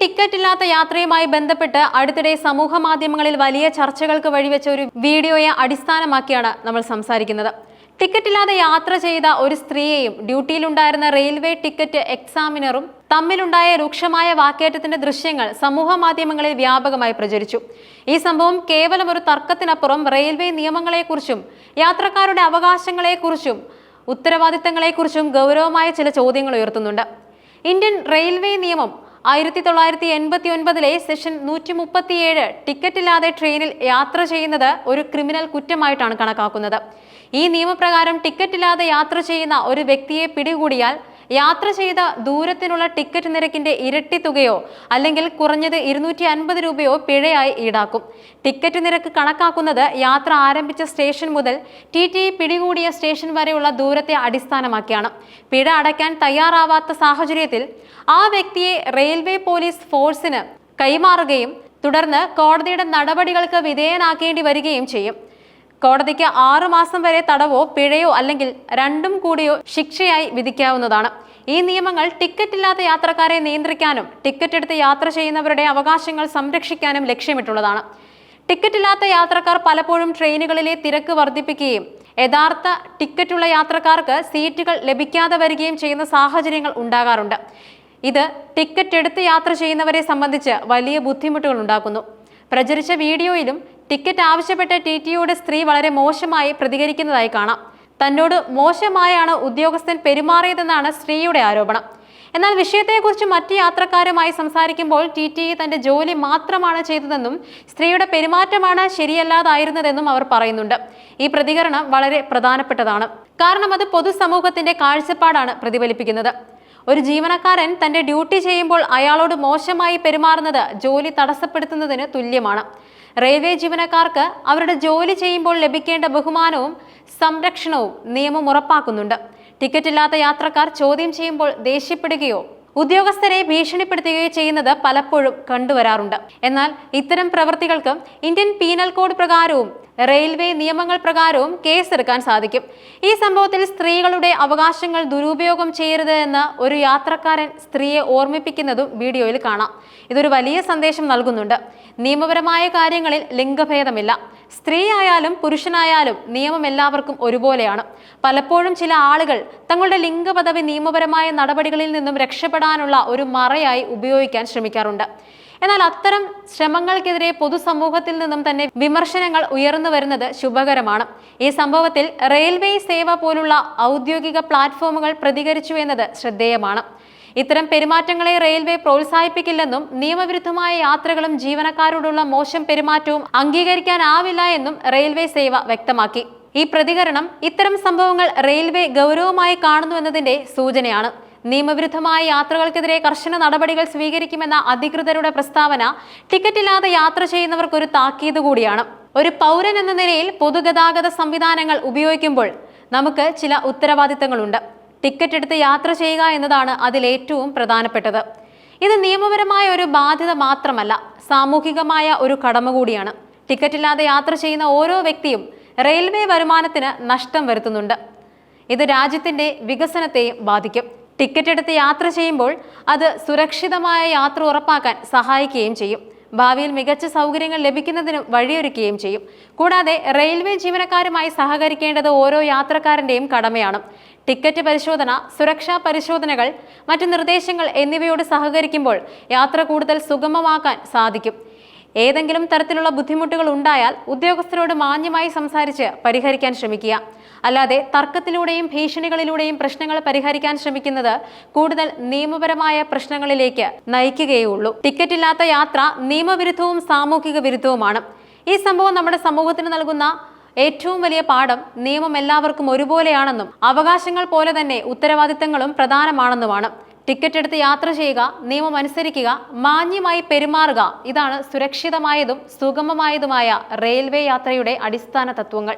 Ticket ഇല്ലാത്ത യാത്രയുമായി ബന്ധപ്പെട്ട് അടുത്തിടെ സമൂഹ മാധ്യമങ്ങളിൽ വലിയ ചർച്ചകൾക്ക് വഴിവെച്ച ഒരു വീഡിയോയെ അടിസ്ഥാനമാക്കിയാണ് നമ്മൾ സംസാരിക്കുന്നത്. ടിക്കറ്റ് ഇല്ലാതെ യാത്ര ചെയ്ത ഒരു സ്ത്രീയെയും ഡ്യൂട്ടിയിലുണ്ടായിരുന്ന റെയിൽവേ ടിക്കറ്റ് എക്സാമിനറും തമ്മിലുണ്ടായ രൂക്ഷമായ വാക്കേറ്റത്തിന്റെ ദൃശ്യങ്ങൾ സമൂഹ മാധ്യമങ്ങളിൽ വ്യാപകമായി പ്രചരിച്ചു. ഈ സംഭവം കേവലം ഒരു തർക്കത്തിനപ്പുറം റെയിൽവേ നിയമങ്ങളെക്കുറിച്ചും യാത്രക്കാരുടെ അവകാശങ്ങളെക്കുറിച്ചും ഉത്തരവാദിത്തങ്ങളെക്കുറിച്ചും ഗൗരവമായ ചില ചോദ്യങ്ങൾ ഉയർത്തുന്നുണ്ട്. ഇന്ത്യൻ റെയിൽവേ നിയമം ആയിരത്തി തൊള്ളായിരത്തി എൺപത്തി ഒൻപതിലെ സെഷൻ നൂറ്റി മുപ്പത്തിയേഴ് ടിക്കറ്റ് ഇല്ലാതെ ട്രെയിനിൽ യാത്ര ചെയ്യുന്നത് ഒരു ക്രിമിനൽ കുറ്റമായിട്ടാണ് കണക്കാക്കുന്നത്. ഈ നിയമപ്രകാരം ടിക്കറ്റ് ഇല്ലാതെ യാത്ര ചെയ്യുന്ന ഒരു വ്യക്തിയെ പിടികൂടിയാൽ യാത്ര ചെയ്ത ദൂരത്തിനുള്ള ടിക്കറ്റ് നിരക്കിന്റെ ഇരട്ടി തുകയോ അല്ലെങ്കിൽ കുറഞ്ഞത് ഇരുന്നൂറ്റി അൻപത് രൂപയോ പിഴയായി ഈടാക്കും. ടിക്കറ്റ് നിരക്ക് കണക്കാക്കുന്നത് യാത്ര ആരംഭിച്ച സ്റ്റേഷൻ മുതൽ ടി ടി പിടികൂടിയ സ്റ്റേഷൻ വരെയുള്ള ദൂരത്തെ അടിസ്ഥാനമാക്കിയാണ്. പിഴ അടയ്ക്കാൻ തയ്യാറാവാത്ത സാഹചര്യത്തിൽ ആ വ്യക്തിയെ റെയിൽവേ പോലീസ് ഫോഴ്സിന് കൈമാറുകയും തുടർന്ന് കോടതിയുടെ നടപടികൾക്ക് വിധേയനാക്കേണ്ടി വരികയും ചെയ്യും. കോടതിക്ക് ആറുമാസം വരെ തടവോ പിഴയോ അല്ലെങ്കിൽ രണ്ടും കൂടിയോ ശിക്ഷയായി വിധിക്കാവുന്നതാണ്. ഈ നിയമങ്ങൾ ടിക്കറ്റ് ഇല്ലാത്ത യാത്രക്കാരെ നിയന്ത്രിക്കാനും ടിക്കറ്റ് എടുത്ത് യാത്ര ചെയ്യുന്നവരുടെ അവകാശങ്ങൾ സംരക്ഷിക്കാനും ലക്ഷ്യമിട്ടുള്ളതാണ്. ടിക്കറ്റ് ഇല്ലാത്ത യാത്രക്കാർ പലപ്പോഴും ട്രെയിനുകളിലെ തിരക്ക് വർദ്ധിപ്പിക്കുകയും യഥാർത്ഥ ടിക്കറ്റുള്ള യാത്രക്കാർക്ക് സീറ്റുകൾ ലഭിക്കാതെ വരികയും ചെയ്യുന്ന സാഹചര്യങ്ങൾ ഉണ്ടാകാറുണ്ട്. ഇത് ടിക്കറ്റ് എടുത്ത് യാത്ര ചെയ്യുന്നവരെ സംബന്ധിച്ച് വലിയ ബുദ്ധിമുട്ടുകൾ ഉണ്ടാക്കുന്നു. പ്രചരിച്ച വീഡിയോയിലും ടിക്കറ്റ് ആവശ്യപ്പെട്ട ടി ടിയുടെ സ്ത്രീ വളരെ മോശമായി പ്രതികരിക്കുന്നതായി കാണാം. തന്നോട് മോശമായാണ് ഉദ്യോഗസ്ഥൻ പെരുമാറിയതെന്നാണ് സ്ത്രീയുടെ ആരോപണം. എന്നാൽ വിഷയത്തെക്കുറിച്ച് മറ്റ് യാത്രക്കാരുമായി സംസാരിക്കുമ്പോൾ ടി ടി തന്റെ ജോലി മാത്രമാണ് ചെയ്തതെന്നും സ്ത്രീയുടെ പെരുമാറ്റമാണ് ശരിയല്ലാതായിരുന്നതെന്നും അവർ പറയുന്നുണ്ട്. ഈ പ്രതികരണം വളരെ പ്രധാനപ്പെട്ടതാണ്. കാരണം അത് പൊതുസമൂഹത്തിന്റെ കാഴ്ചപ്പാടാണ് പ്രതിഫലിപ്പിക്കുന്നത്. ഒരു ജീവനക്കാരൻ തന്റെ ഡ്യൂട്ടി ചെയ്യുമ്പോൾ അയാളോട് മോശമായി പെരുമാറുന്നത് ജോലി തടസ്സപ്പെടുത്തുന്നതിന് തുല്യമാണ്. റെയിൽവേ ജീവനക്കാർക്ക് അവരുടെ ജോലി ചെയ്യുമ്പോൾ ലഭിക്കേണ്ട ബഹുമാനവും സംരക്ഷണവും നിയമം ഉറപ്പാക്കുന്നുണ്ട്. ടിക്കറ്റ് ഇല്ലാത്ത യാത്രക്കാർ ചോദ്യം ചെയ്യുമ്പോൾ ദേഷ്യപ്പെടുകയോ ഉദ്യോഗസ്ഥരെ ഭീഷണിപ്പെടുത്തുകയോ ചെയ്യുന്നത് പലപ്പോഴും കണ്ടുവരാറുണ്ട്. എന്നാൽ ഇത്തരം പ്രവൃത്തികൾക്ക് ഇന്ത്യൻ പീനൽ കോഡ് പ്രകാരവും റെയിൽവേ നിയമങ്ങൾ പ്രകാരവും കേസെടുക്കാൻ സാധിക്കും. ഈ സംഭവത്തിൽ സ്ത്രീകളുടെ അവകാശങ്ങൾ ദുരുപയോഗം ചെയ്യരുത് എന്ന് ഒരു യാത്രക്കാരൻ സ്ത്രീയെ ഓർമ്മിപ്പിക്കുന്നതും വീഡിയോയിൽ കാണാം. ഇതൊരു വലിയ സന്ദേശം നൽകുന്നുണ്ട്. നിയമപരമായ കാര്യങ്ങളിൽ ലിംഗഭേദമില്ല. സ്ത്രീ ആയാലും പുരുഷനായാലും നിയമം എല്ലാവർക്കും ഒരുപോലെയാണ്. പലപ്പോഴും ചില ആളുകൾ തങ്ങളുടെ ലിംഗപദവി നിയമപരമായ നടപടികളിൽ നിന്നും രക്ഷപ്പെടാനുള്ള ഒരു മറയായി ഉപയോഗിക്കാൻ ശ്രമിക്കാറുണ്ട്. എന്നാൽ അത്തരം ശ്രമങ്ങൾക്കെതിരെ പൊതുസമൂഹത്തിൽ നിന്നും തന്നെ വിമർശനങ്ങൾ ഉയർന്നു വരുന്നത് ശുഭകരമാണ്. ഈ സംഭവത്തിൽ റെയിൽവേ സേവ പോലുള്ള ഔദ്യോഗിക പ്ലാറ്റ്ഫോമുകൾ പ്രതികരിച്ചു എന്നത് ശ്രദ്ധേയമാണ്. ഇത്തരം പെരുമാറ്റങ്ങളെ റെയിൽവേ പ്രോത്സാഹിപ്പിക്കില്ലെന്നും നിയമവിരുദ്ധമായ യാത്രകളും ജീവനക്കാരോടുള്ള മോശം പെരുമാറ്റവും അംഗീകരിക്കാനാവില്ല എന്നും റെയിൽവേ സേവ വ്യക്തമാക്കി. ഈ പ്രതികരണം ഇത്തരം സംഭവങ്ങൾ റെയിൽവേ ഗൗരവമായി കാണുന്നുവെന്നതിന്റെ സൂചനയാണ്. നിയമവിരുദ്ധമായ യാത്രകൾക്കെതിരെ കർശന നടപടികൾ സ്വീകരിക്കുമെന്ന അധികൃതരുടെ പ്രസ്താവന ടിക്കറ്റില്ലാതെ യാത്ര ചെയ്യുന്നവർക്കൊരു താക്കീത് കൂടിയാണ്. ഒരു പൗരൻ എന്ന നിലയിൽ പൊതുഗതാഗത സംവിധാനങ്ങൾ ഉപയോഗിക്കുമ്പോൾ നമുക്ക് ചില ഉത്തരവാദിത്തങ്ങളുണ്ട്. ടിക്കറ്റ് എടുത്ത് യാത്ര ചെയ്യുക എന്നതാണ് അതിലേറ്റവും പ്രധാനപ്പെട്ടത്. ഇത് നിയമപരമായ ഒരു ബാധ്യത മാത്രമല്ല സാമൂഹികമായ ഒരു കടമ കൂടിയാണ്. ടിക്കറ്റ് ഇല്ലാതെ യാത്ര ചെയ്യുന്ന ഓരോ വ്യക്തിയും റെയിൽവേ വരുമാനത്തിന് നഷ്ടം വരുത്തുന്നുണ്ട്. ഇത് രാജ്യത്തിന്റെ വികസനത്തെയും ബാധിക്കും. ടിക്കറ്റ് എടുത്ത് യാത്ര ചെയ്യുമ്പോൾ അത് സുരക്ഷിതമായ യാത്ര ഉറപ്പാക്കാൻ സഹായിക്കുകയും ചെയ്യും. ഭാവിയിൽ മികച്ച സൗകര്യങ്ങൾ ലഭിക്കുന്നതിനും വഴിയൊരുക്കുകയും ചെയ്യും. കൂടാതെ റെയിൽവേ ജീവനക്കാരുമായി സഹകരിക്കേണ്ടത് ഓരോ യാത്രക്കാരന്റെയും കടമയാണ്. ടിക്കറ്റ് പരിശോധന സുരക്ഷാ പരിശോധനകൾ മറ്റ് നിർദ്ദേശങ്ങൾ എന്നിവയോട് സഹകരിക്കുമ്പോൾ യാത്ര കൂടുതൽ സുഗമമാക്കാൻ സാധിക്കും. ഏതെങ്കിലും തരത്തിലുള്ള ബുദ്ധിമുട്ടുകൾ ഉണ്ടായാൽ ഉദ്യോഗസ്ഥരോട് മാന്യമായി സംസാരിച്ച് പരിഹരിക്കാൻ ശ്രമിക്കുക. അല്ലാതെ തർക്കത്തിലൂടെയും ഭീഷണികളിലൂടെയും പ്രശ്നങ്ങൾ പരിഹരിക്കാൻ ശ്രമിക്കുന്നത് കൂടുതൽ നിയമപരമായ പ്രശ്നങ്ങളിലേക്ക് നയിക്കുകയുള്ളൂ ടിക്കറ്റില്ലാത്ത യാത്ര നിയമവിരുദ്ധവും സാമൂഹിക വിരുദ്ധവുമാണ്. ഈ സംഭവം നമ്മുടെ സമൂഹത്തിന് നൽകുന്ന ഏറ്റവും വലിയ പാഠം നിയമം എല്ലാവർക്കും ഒരുപോലെയാണെന്നും അവകാശങ്ങൾ പോലെ തന്നെ ഉത്തരവാദിത്തങ്ങളും പ്രധാനമാണെന്നുമാണ്. ടിക്കറ്റ് എടുത്ത് യാത്ര ചെയ്യുക നിയമം അനുസരിക്കുക മാന്യമായി പെരുമാറുക ഇതാണ് സുരക്ഷിതമായതും സുഗമമായതുമായ റെയിൽവേ യാത്രയുടെ അടിസ്ഥാന തത്വങ്ങൾ.